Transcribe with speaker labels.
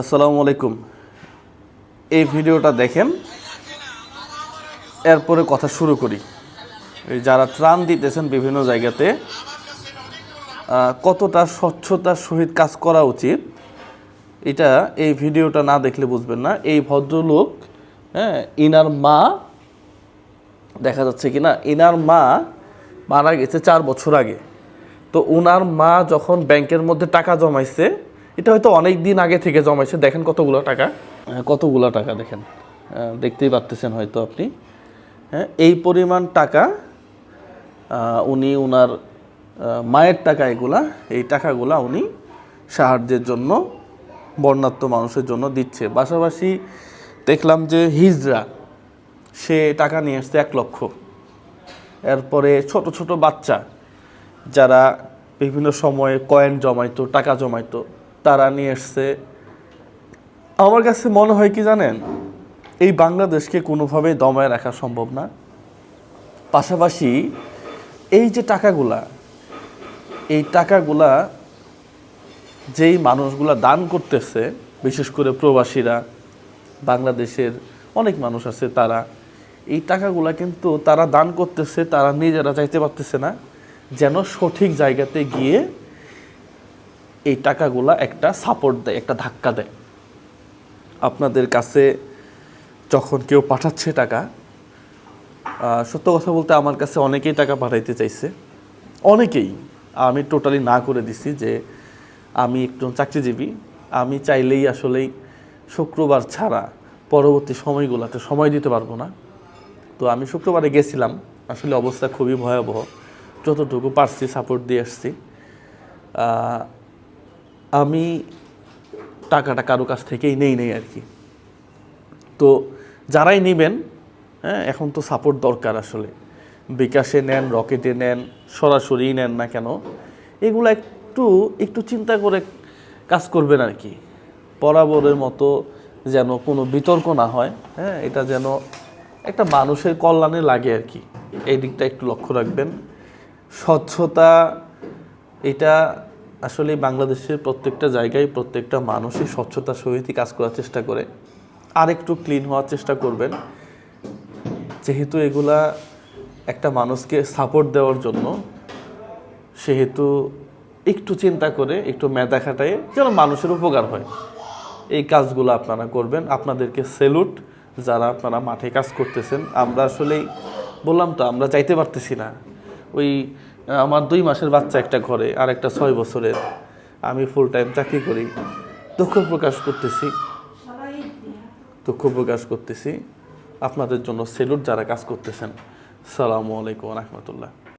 Speaker 1: আসসালামু আলাইকুম। এই ভিডিওটা দেখেন, এরপরে কথা শুরু করি। যারা ত্রাণ দিতেছেন বিভিন্ন জায়গাতে কতটা স্বচ্ছতার সহিত কাজ করা উচিত, এটা এই ভিডিওটা না দেখলে বুঝবেন না। এই ভদ্রলোক হ্যাঁ ইনার মা, দেখা যাচ্ছে কি না, ইনার মা মারা গেছে চার বছর আগে। তো উনার মা যখন ব্যাংকের মধ্যে টাকা জমাইছে এটা হয়তো অনেক দিন আগে থেকে জমাইছে। দেখেন কতগুলো টাকা। আহ, কতগুলো টাকা দেখেন। দেখতেই পারতেছেন হয়তো আপনি। হ্যাঁ এই পরিমাণ টাকা উনি আহ, মায়ের টাকা এগুলা এই টাকাগুলা উনি সাহায্যের জন্য বর্ণাত্ম মানুষের জন্য দিচ্ছে। পাশাপাশি দেখলাম যে হিজরা সে টাকা নিয়ে আসছে এক লক্ষ। এরপরে ছোট ছোট বাচ্চা যারা বিভিন্ন সময়ে কয়েন জমাইতো টাকা জমাইতো। তারা নিয়ে এসছে। আমার কাছে মনে হয় কি জানেন? এই বাংলাদেশকে কোনোভাবে দমায় রাখা সম্ভব না। পাশাপাশি এই যে টাকাগুলা, এই টাকাগুলা যেই মানুষগুলা দান করতেছে, বিশেষ করে প্রবাসীরা, বাংলাদেশের অনেক মানুষ আছে তারা, এই টাকাগুলা কিন্তু তারা দান করতেছে, তারা নিজেরা চাইতে পারতেছে না, যেন সঠিক জায়গাতে গিয়ে এই টাকাগুলা একটা সাপোর্ট দেয়, একটা ধাক্কা দেয়। আপনাদের কাছে যখন কেউ পাঠাচ্ছে টাকা সত্য কথা বলতে আমার কাছে অনেকেই টাকা পাঠাইতে চাইছে। অনেকেই। আমি টোটালি না করে দিছি যে আমি একজন চাকরিজীবী। আমি চাইলেই আসলেই শুক্রবার ছাড়া পরবর্তী সময়গুলোতে সময় দিতে পারব না। তো আমি শুক্রবারে গেছিলাম। আসলে অবস্থা খুবই ভয়াবহ। যতটুকু পারছি সাপোর্ট দিয়ে আসছি। আমি টাকাটা কারও কাছ থেকেই নেই নেই আর কি। তো যারাই নেবেন হ্যাঁ এখন তো সাপোর্ট দরকার আসলে। বিকাশে নেন, রকেটে নেন, সরাসরি নেন না কেন, এগুলো একটু একটু চিন্তা করে কাজ করবেন আর কি। বরাবরের মতো যেন কোনো বিতর্ক না হয় হ্যাঁ এটা যেন একটা মানুষের কল্যাণে লাগে আর কি। এই দিকটা একটু লক্ষ্য রাখবেন। স্বচ্ছতা, এটা আসলে বাংলাদেশের প্রত্যেকটা জায়গায় প্রত্যেকটা মানুষই স্বচ্ছতার সহিতই কাজ করার চেষ্টা করে। আর একটু ক্লিন হওয়ার চেষ্টা করবেন। যেহেতু এগুলা একটা মানুষকে সাপোর্ট দেওয়ার জন্য, সেহেতু একটু চিন্তা করে, একটু মেধা খাটায় যেন মানুষের উপকার হয়। এই কাজগুলো আপনারা করবেন। আপনাদেরকে সেলুট যারা আপনারা মাঠে কাজ করতেছেন। আমরা আসলেই বললাম তো, আমরা যাইতে পারতেছি না। ওই আমার দুই মাসের বাচ্চা একটা ঘরে আর একটা ছয় বছরের। আমি ফুল টাইম চাকরি করি। দুঃখ প্রকাশ করতেছি। দুঃখ প্রকাশ করতেছি। আপনাদের জন্য সেলুট যারা কাজ করতেছেন। সালামু আলাইকুম রহমতুল্লাহ।